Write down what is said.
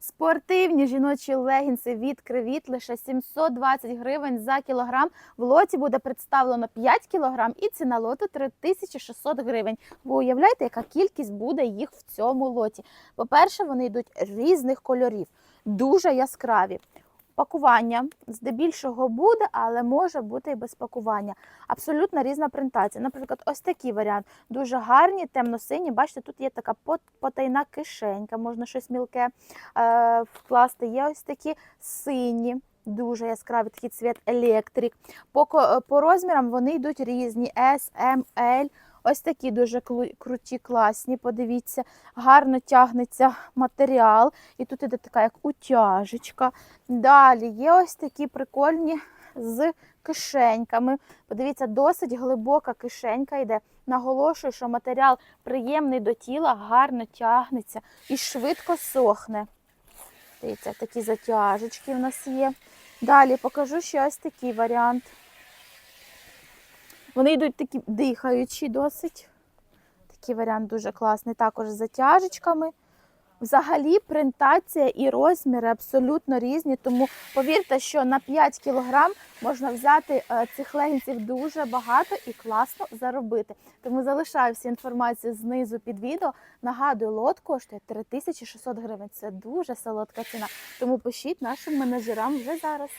Спортивні жіночі легінси від Кривіт лише 720 гривень за кілограм. В лоті буде представлено 5 кілограм і ціна лоту 3600 гривень. Ви уявляєте, яка кількість буде їх в цьому лоті? По-перше, вони йдуть різних кольорів, дуже яскраві. Пакування здебільшого буде, але може бути і без пакування. Абсолютно різна принтація. Наприклад, ось такий варіант. Дуже гарні, темно-сині. Бачите, тут є така потайна кишенька, можна щось мілке е, вкласти. Є ось такі сині. Дуже яскравий такий цвіт електрик. По, по розмірам вони йдуть різні: S, M, L. Ось такі дуже круті, класні. Подивіться, гарно тягнеться матеріал. І тут іде така як утяжечка. Далі є ось такі прикольні з кишеньками. Подивіться, досить глибока кишенька йде. Наголошую, що матеріал приємний до тіла, гарно тягнеться і швидко сохне. Дивіться, такі затяжечки в нас є. Далі покажу ще ось такий варіант. Вони йдуть такі дихаючі досить. Такий варіант дуже класний, також з затяжечками. Взагалі принтація і розміри абсолютно різні, тому повірте, що на 5 кг можна взяти е, цих легінсів дуже багато і класно заробити. Тому залишаю всю інформацію знизу під відео. Нагадую, лот коштує 3600 гривень. Це дуже солодка ціна. Тому пишіть нашим менеджерам вже зараз.